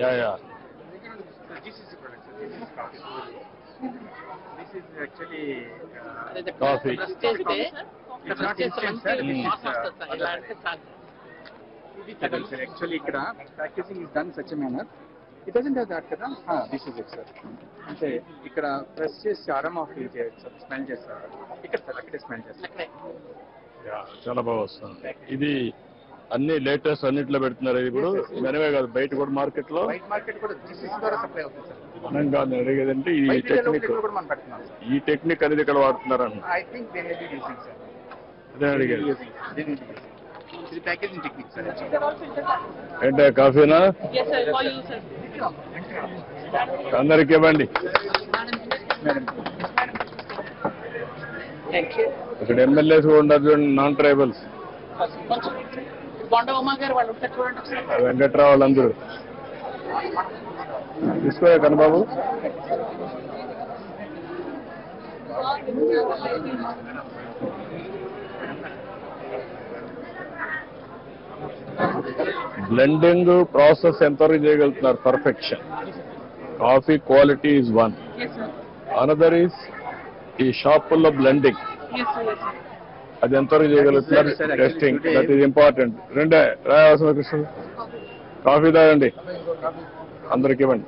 Yeah yeah So this is the product, sir. This is coffee. This is actually uh, coffee press చేస్తే It's not instant, sir. It is, uh, sir. Actually, ఇక్కడ packaging is done such manner it doesn't have that కదా this is it sir అంటే ఇక్కడ press చేసి aroma feel చేయొచ్చు sir smell చేస్తారు ఇక్కడ sir అక్కడే స్మెల్ చేస్తారు చాలా బాగా వస్తుంది ఇది అన్ని లేటెస్ట్ అన్నిట్లో పెడుతున్నారు ఇది ఇప్పుడు. మనమే కాదు బయట కూడా మార్కెట్లో వైట్ మార్కెట్ కూడా దిస్ ఇస్ ద్వారా సప్లై అవుతుంది సార్. మనం కాదు ఈ టెక్నిక్ కూడా మనం పెడుతున్నాం సార్. ఈ టెక్నిక్ అనేది ఇక్కడ వాడుతున్నారు అదే అడిగేది ఏంటే కాఫీనా? అందరికి ఇవ్వండి. ఇక్కడ ఎమ్మెల్యేస్ కూడా ఉన్నారు చూడండి నాన్ ట్రైబల్స్ వెంకట్రావు వాళ్ళందరూ. తీసుకోయా కనబాబు బ్లెండింగ్ ప్రాసెస్ ఎంతవరకు చేయగలుగుతున్నారు? Perfection coffee quality is one another is ఈ షాపుల్లో బ్లెండింగ్ అది ఎంతవరకు చేయగలుగుతున్నారు టెస్టింగ్ దట్ ఈజ్ ఇంపార్టెంట్ రెండే. రాయవలసిన కృష్ణ కాఫీ తాగండి. అందరికి ఇవ్వండి.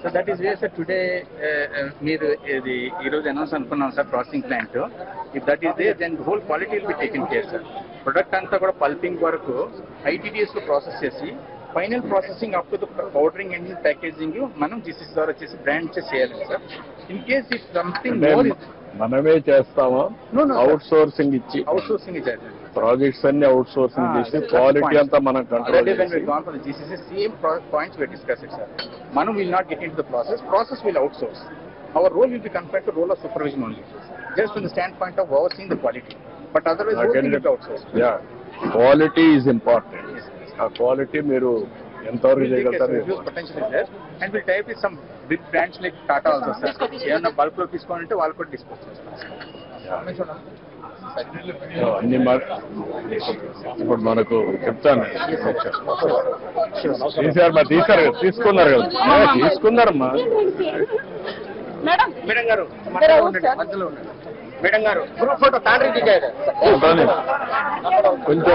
So that is way sir today మీరు ఇది ఈ రోజు అనౌన్స్ అనుకున్నాం sir processing plant if that is they then whole quality will be taken care sir product అంతా కూడా పల్పింగ్ వరకు ఐటీడీఎస్లో ప్రాసెస్ చేసి final processing up to powdering and packaging మనం జీసీసీ ద్వారా చేసి బ్రాండ్ చేసి చేయాలి sir in case if something మనమే చేస్తామా. అవుట్ సోర్సింగ్ ఇచ్చి అవుట్ సోర్సింగ్ ప్రాజెక్ట్స్ అన్ని అవుట్ సోర్సింగ్ Ah, చేసి క్వాలిటీ. అంతా మనం control pro- points we discussed, sir. Manu will not get into the process. Process will outsource. Our role will be confined to role of supervision only, just from the standpoint of overseeing the quality. But otherwise, whole thing will be outsourced. Yeah quality is important ఆ quality మీరు ఎంతవరకు చేయగలుగుతారు big brands like Tata also, sir. ఏమన్నా బల్క్లో తీసుకోవాలంటే వాళ్ళు కూడా dispose చేస్తారు So, అన్ని ఇప్పుడు మనకు చెప్తాను. తీసారు మరి తీసారు కదా తీసుకున్నారు కదా. తీసుకున్నారమ్మా. మేడం. గారు మధ్యలో ఉండండి. మేడం గారు గ్రూప్ ఫోటో తాండ్రి. కొంచెం